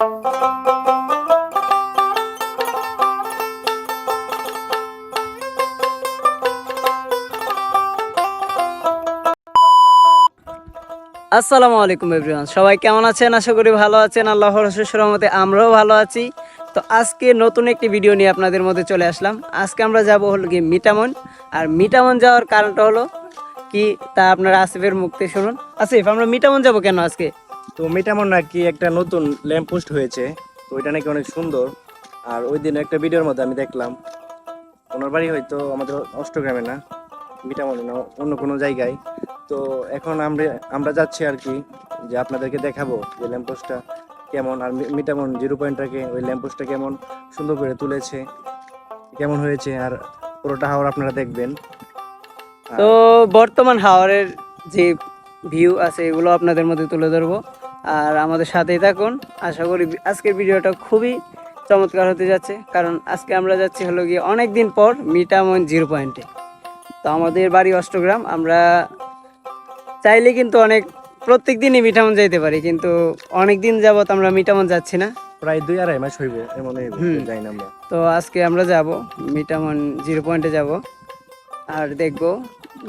আসসালামু আলাইকুম এভরিওয়ান। সবাই কেমন আছেন? আশা করি ভালো আছেন। আল্লাহর রহমতে আমরাও ভালো আছি। তো আজকে নতুন একটি ভিডিও নিয়ে আপনাদের মধ্যে চলে আসলাম। আজকে আমরা যাব হলো কি মিটামন আর মিটামন যাওয়ার কারণটা হলো কি তা আপনারা আসিফের মুক্তি শুনুন। আসিফ, আমরা মিটামন যাব কেন আজকে? তো মিটামন নাকি একটা নতুন ল্যাম্প পোস্ট হয়েছে, তো ওইটা নাকি অনেক সুন্দর। আর ওই দিন একটা ভিডিওর মধ্যে আমি দেখলাম, ওনার বাড়ি হয়তো আমাদের অষ্টগ্রামে না মিটামনে না অন্য কোনো জায়গায়। তো এখন আমরা আমরা যাচ্ছি আর কি, যে আপনাদেরকে দেখাবো যে ল্যাম্প পোস্টটা কেমন, আর মিটামন জিরো পয়েন্টটাকে ওই ল্যাম্প পোস্টটা কেমন সুন্দর করে তুলেছে, কেমন হয়েছে, আর পুরোটা হাওয়ার আপনারা দেখবেন। তো বর্তমান হাওয়ারের যে ভিউ আছে, এগুলো আপনাদের মধ্যে তুলে ধরবো। আর আমাদের সাথেই থাকুন। আশা করি আজকের ভিডিওটা খুবই চমৎকার হতে যাচ্ছে। কারণ আজকে আমরা যাচ্ছি হলো গিয়ে অনেক দিন পর মিটামন জিরো পয়েন্টে। তো আমাদের বাড়ি অষ্টগ্রাম আমরা চাইলে কিন্তু অনেক প্রত্যেক দিনই মিটামন যাইতে পারি কিন্তু অনেক দিন যাবত আমরা মিটামন যাচ্ছি না। প্রায় দুই আড়াই মাস হইব এমন। যাই না আমরা। তো আজকে আমরা যাব মিটামন জিরো পয়েন্টে যাব। আর দেখব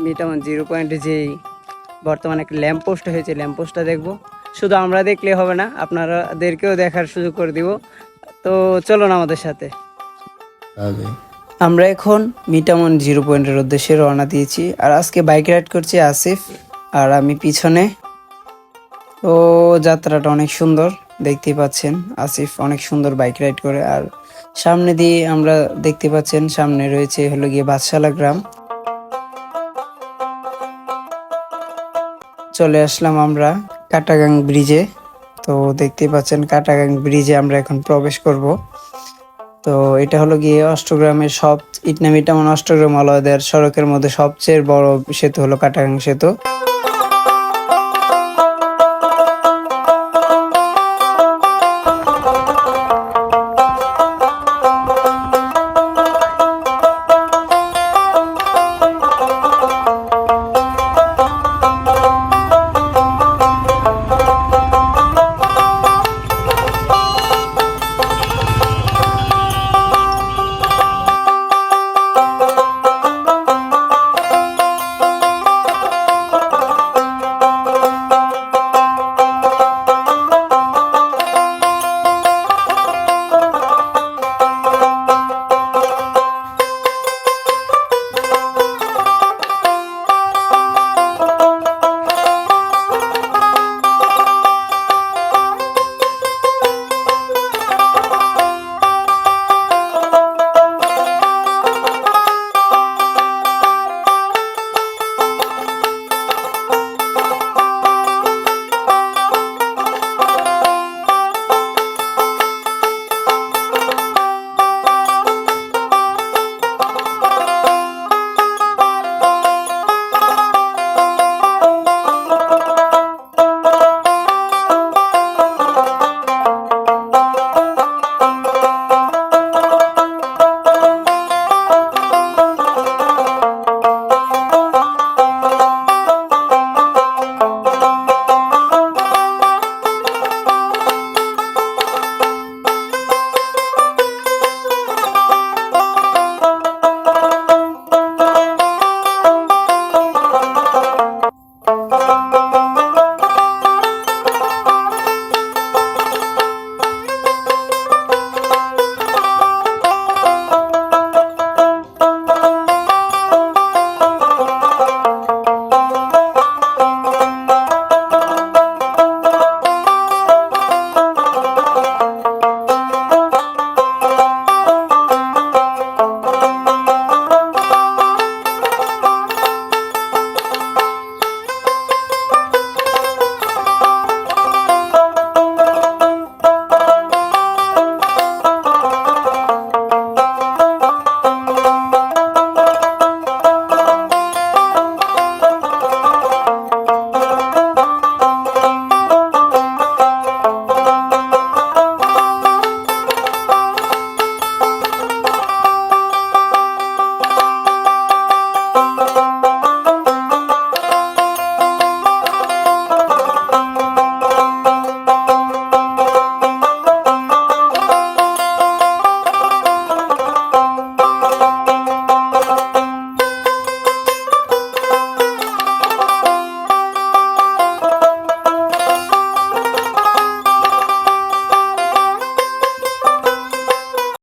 মিটামন জিরো পয়েন্টে যেই বর্তমানে একটা ল্যাম্প পোস্ট হয়েছে ল্যাম্প পোস্টটা দেখব। শুধু আমরা দেখলে হবে না আপনারাদেরকেও দেখার সুযোগ করে দিব। তো চলুন আমাদের সাথে। আমরা এখন মিটামন জিরো পয়েন্টের উদ্দেশ্যে রওনা দিয়েছি। আর আজকে বাইক রাইড করছি আসিফ আর আমি পিছনে। তো যাত্রাটা অনেক সুন্দর দেখতে পাচ্ছেন আসিফ অনেক সুন্দর বাইক রাইড করে। আর সামনে দিয়ে আমরা দেখতে পাচ্ছেন সামনে রয়েছে হলো গিয়ে বাদশালা গ্রাম। চলে আসলাম আমরা কাটাগাং ব্রিজে। তো দেখতেই পাচ্ছেন কাটাগাং ব্রিজে আমরা এখন প্রবেশ করব। তো এটা হলো গিয়ে অষ্টগ্রামের সব ইটনামিটামন অষ্টগ্রাম আলয়দের সড়কের মধ্যে সবচেয়ে বড় সেতু হলো কাটাগাং সেতু।